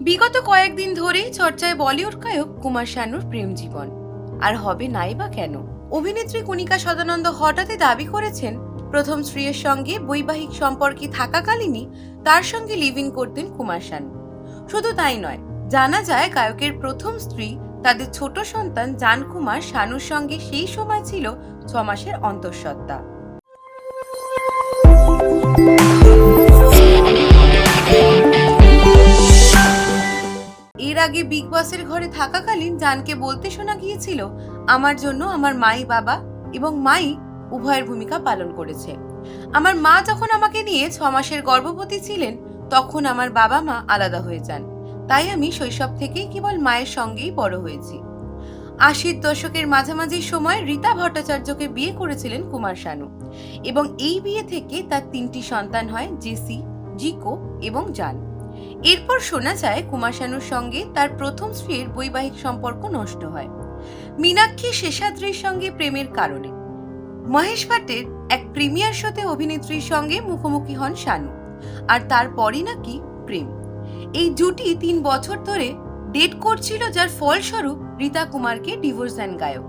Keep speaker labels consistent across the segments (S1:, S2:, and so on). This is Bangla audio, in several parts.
S1: বিগত কয়েকদিন ধরেই চর্চায় বলিউড গায়ক কুমার শানুর প্রেম জীবন। আর হবে নাই বা কেন? অভিনেত্রী কণিকা সদানন্দ হঠাৎই দাবি করেছেন, প্রথম স্ত্রীর সঙ্গে বৈবাহিক সম্পর্কে থাকাকালীনই তার সঙ্গে লিভ ইন করতেন কুমার শানু। শুধু তাই নয়, জানা যায় গায়কের প্রথম স্ত্রী, তাদের ছোট সন্তান জান কুমার শানুর সঙ্গে সেই সময় ছিল ছ মাসের অন্তঃসত্ত্বা। আগে বিগ বসের ঘরে থাকাকালীন জানকে বলতে শোনা গিয়েছিল, আমার জন্য আমার মাই বাবা এবং মাই উভয়ের ভূমিকা পালন করেছে। আমার মা যখন আমাকে নিয়ে ছ মাসের গর্ভবতী ছিলেন, তখন আমার বাবা মা আলাদা হয়ে যান। তাই আমি শৈশব থেকেই কেবল মায়ের সঙ্গেই বড় হয়েছি। আশির দশকের মাঝামাঝি সময় রীতা ভট্টাচার্যকে বিয়ে করেছিলেন কুমার শানু এবং এই বিয়ে থেকে তার তিনটি সন্তান হয় জেসি, জিকো এবং জান। এরপর শোনা যায় কুমার শানুর সঙ্গে তার প্রথম স্ত্রীর বৈবাহিক সম্পর্ক নষ্ট হয়। মীনাক্ষী শেষাদ্রির সঙ্গে প্রেমের কারণে। মহেশ ভাটের এক প্রিমিয়ার শোতে অভিনেত্রীর সঙ্গে মুখোমুখি হন শানু, আর তারপরই নাকি প্রেম। এই জুটি তিন বছর ধরে ডেট করছিল যার ফলস্বরূপ রীতা কুমারকে ডিভোর্স দেন গায়ক।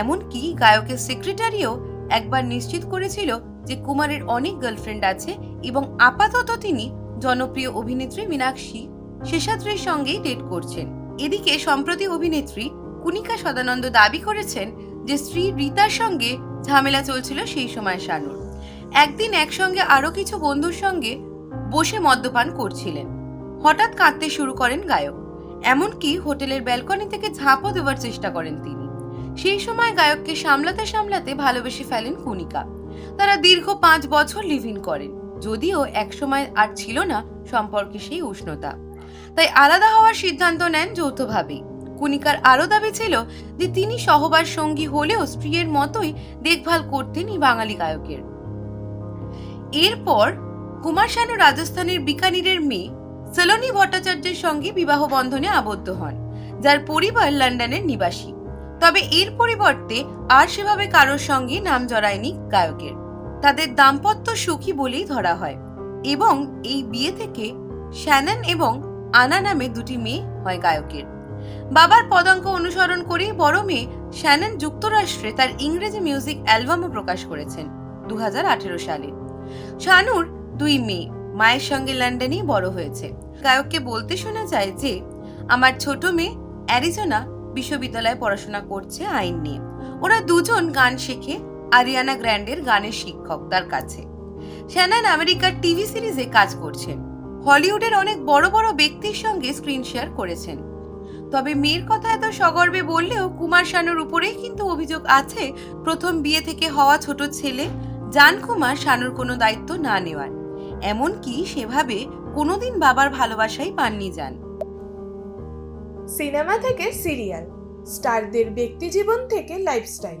S1: এমনকি গায়কের সেক্রেটারিও একবার নিশ্চিত করেছিল যে কুমারের অনেক গার্লফ্রেন্ড আছে এবং আপাতত তিনি জনপ্রিয় অভিনেত্রী মীনাক্ষী শেষাদ্রির সঙ্গেই ডেট করছেন। এদিকে সম্প্রতি অভিনেত্রী কুনিকা সদানন্দ দাবি করেছেন যে স্ত্রী রীতার সঙ্গে ঝামেলা চলছিল সেই সময় শানুর। একদিন একসঙ্গে আরও কিছু বন্ধুর সঙ্গে বসে মদ্যপান করছিলেন। হঠাৎ কাঁদতে শুরু করেন গায়ক। এমনকি হোটেলের ব্যালকনি থেকে ঝাঁপও দেওয়ার চেষ্টা করেন তিনি। সেই সময় গায়ককে সামলাতে সামলাতে ভালোবেসে ফেলেন কুনিকা। তারা দীর্ঘ পাঁচ বছর লিভ ইন করেন। যদিও একসময় আর ছিল না সম্পর্কে সেই উষ্ণতা। তাই আলাদা হওয়ার সিদ্ধান্ত নেন যৌথভাবেই কুনিকার আরও দাবি ছিল যে তিনি সহবাস সঙ্গী হলেও স্ত্রীর মতোই দেখভাল করতেন এই বাঙালি গায়কের। এরপর কুমার শানু রাজস্থানের বিকানিরের মেয়ে সলোনি ভট্টাচার্যের সঙ্গে বিবাহ বন্ধনে আবদ্ধ হন, যার পরিবার লন্ডনের নিবাসী। তবে এর পরিবর্তে আর সেভাবে কারোর সঙ্গে নাম জড়ায়নি গায়কের। তাদের দাম্পত্য সুখী বলেই ধরা হয় এবং এই বিয়ে থেকে শ্যানন এবং আনা নামে দুটি মেয়ে হয় গায়কের। বাবার পদাঙ্ক অনুসরণ করেই বড় মেয়ে শ্যানন যুক্তরাষ্ট্রে তার ইংরেজি মিউজিক অ্যালবামও প্রকাশ করেছেন দু হাজার আঠেরো সালে। শানুর দুই মেয়ে মায়ের সঙ্গে লন্ডনেই বড় হয়েছে। গায়ককে বলতে শোনা যায় যে, আমার ছোট মেয়ে অ্যারিজোনা বিশ্ববিদ্যালয়ে পড়াশোনা করছে আইন নিয়ে। ওরা দুজন গান শেখে আরিয়ানা গ্র্যান্ডের গানের শিক্ষক তার কাছে। শ্যানান আমেরিকার টিভি সিরিজে কাজ করছেন। হলিউডের অনেক বড় বড় ব্যক্তির সঙ্গে স্ক্রিন শেয়ার করেছেন। তবে মেয়ের কথা এত সগর্বে বললেও কুমার শানুর উপরেই কিন্তু অভিযোগ আছে, প্রথম বিয়ে থেকে হওয়া ছোট ছেলে জান কুমার শানুর কোনো দায়িত্ব না নেওয়ার। এমনকি সেভাবে কোনোদিন বাবার ভালোবাসাই পাননি যান
S2: সিনেমা থেকে সিরিয়াল, স্টারদের ব্যক্তিজীবন থেকে লাইফস্টাইল।